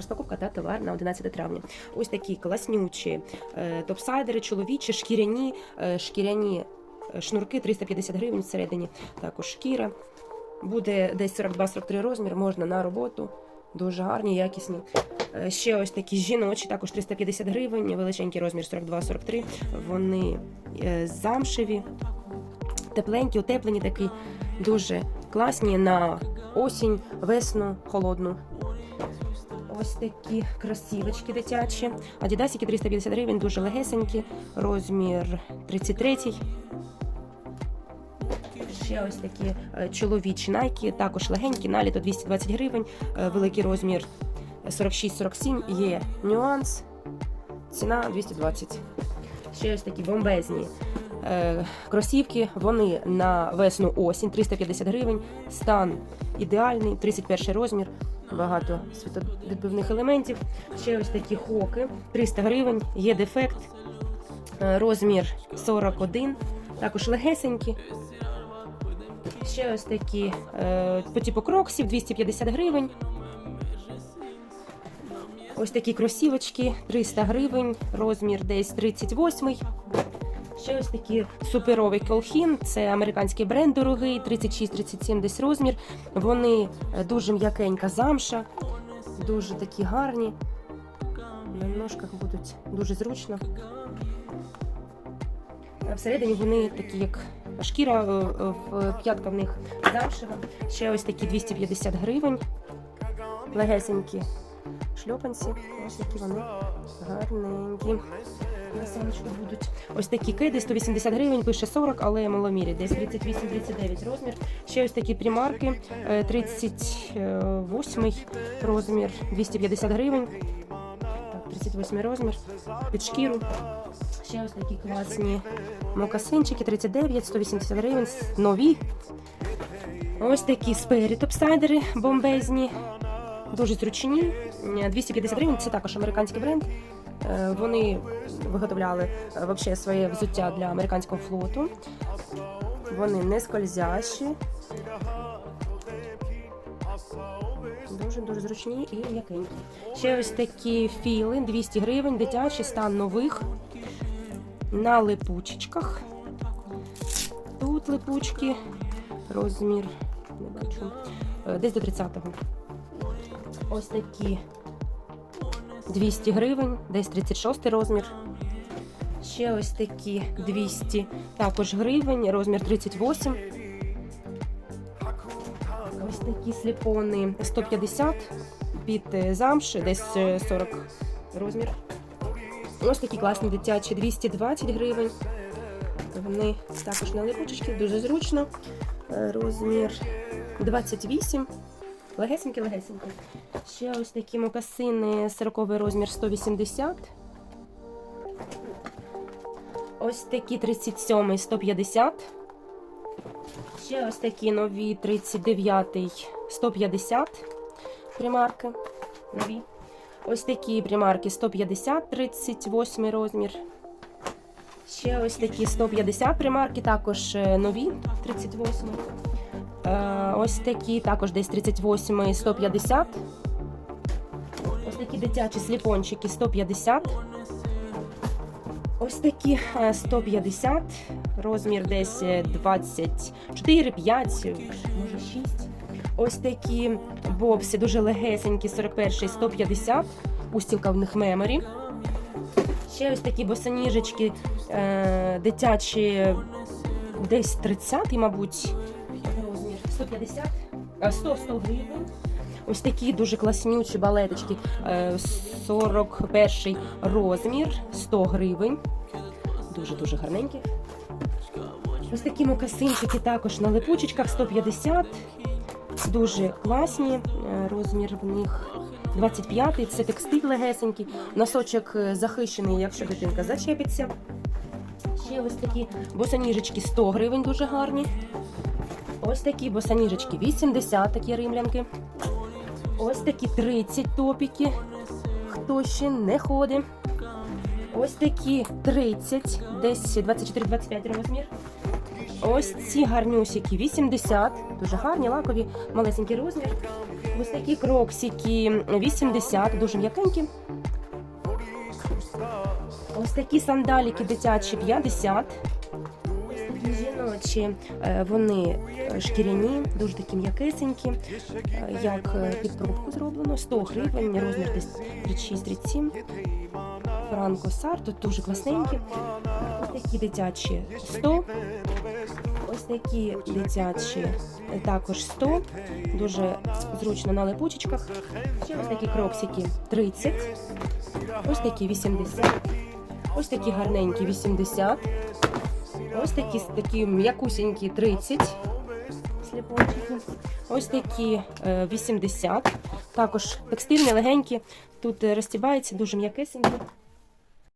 розпаковка та товар на 11 травня. Ось такі класнючі е, топсайдери, чоловічі, шкіряні, е, шкіряні е, шнурки 350 гривень всередині. Також шкіра. Буде десь 42-43 розмір, можна на роботу. Дуже гарні, якісні. Ще ось такі жіночі, також 350 гривень, величенький розмір 42-43. Вони замшеві, тепленькі, утеплені такі, дуже класні на осінь, весну, холодну. Ось такі красивочки дитячі. Адідасики 350 гривень, дуже легесенькі, розмір 33. Ще ось такі е, чоловічі найки, також легенькі, наліто 220 гривень, е, великий розмір 46-47, є нюанс, ціна 220. Ще ось такі бомбезні е, кросівки, вони на весну осінь 350 гривень, стан ідеальний, 31 розмір, багато світовідбивних елементів. Ще ось такі хоки, 300 гривень, є дефект, е, розмір 41, також легесенькі. Ще ось такі е, по типу кроксів 250 гривень. Ось такі кросівочки 300 гривень, розмір десь 38. Ще ось такі суперовий колхін. Це американський бренд дорогий, 36-37 десь розмір. Вони е, дуже м'якенька замша, дуже такі гарні. На ножках будуть дуже зручно. Всередині вони такі, як шкіра, е, е, п'ятка в них замшева. Ще ось такі 250 гривень. Легесенькі шльопанці. Ось такі вони гарненькі. На сонечку будуть. Ось такі киди 180 гривень, пише 40, але маломірі, десь 38-39 розмір. Ще ось такі примарки, е, 38 розмір, 250 гривень. Так, 38 розмір. Під шкіру. Ще ось такі класні мокасинчики, 39, 180 гривень, нові. Ось такі спері топсайдери бомбезні, дуже зручні. 250 гривень, це також американський бренд. Е, Вони виготовляли е, вообще своє взуття для американського флоту. Вони не скользящі. Дуже дуже зручні і м'якенькі. Ще ось такі філи 200 гривень, дитячі, стан нових на липучечках. Тут липучки, розмір, не бачу, е, десь до 30-го. Ось такі 200 гривень, десь 36 розмір. Ще ось такі 200 також гривень, розмір 38. Ось такі сліпони 150 під е, замш, десь е, 40 розмір. Ось такі класні дитячі 220 гривень. Вони також на липучечки, дуже зручно. Е, Розмір 28. Легесенькі, легесенькі. Ще ось такі мокасини, 40 розмір 180. Ось такі 37 150. Ще ось такі нові 39 150 примарки. Нові. Ось такі примарки 150, 38 розмір. Ще ось такі 150 примарки, також е, нові 38. Е, Ось такі також десь 38 150. Такі дитячі сліпончики 150. Ось такі е, 150, розмір десь е, 24, 5, може 6. Ось такі бобси, дуже легесенькі, 41, 150. Устілка в них меморі. Ще ось такі босоніжечки е, дитячі, десь 30, мабуть, розмір 150, а 100, 100 гривень. Ось такі дуже класнючі балеточки, е, 41 розмір, 100 гривень. Дуже-дуже гарненькі. Ось такі мокасинчики також на липучечках 150. Дуже класні. Е, Розмір в них 25 Це текстиль легесенький. Носочок е, захищений, якщо дитинка зачепиться. Ще ось такі босоніжечки 100 гривень, дуже гарні. Ось такі босоніжечки 80, такі римлянки. Ось такі 30 топіки. Хто ще не ходить. Ось такі 30, десь 24-25 розмір. Ось ці гарнюсики 80, дуже гарні, лакові, малесенький розмір. Ось такі кроксики 80, дуже м'якенькі. Ось такі сандаліки дитячі 50. Ось такі жіночі, е, вони шкіряні, дуже такі м'якесенькі, е, як е, під пробку зроблено, 100 гривень, розмір десь 36-37. Франко Сар, тут дуже класненькі. Ось такі дитячі 100. Ось такі дитячі е, також 100. Дуже зручно на липучечках. Ще ось такі кроксики 30. Ось такі 80. Ось такі гарненькі 80. Ось такі, такі м'якусінькі 30. Сліпончики. Ось такі е, 80. Також текстильні, легенькі. Тут е, розтібається, дуже м'якесенькі.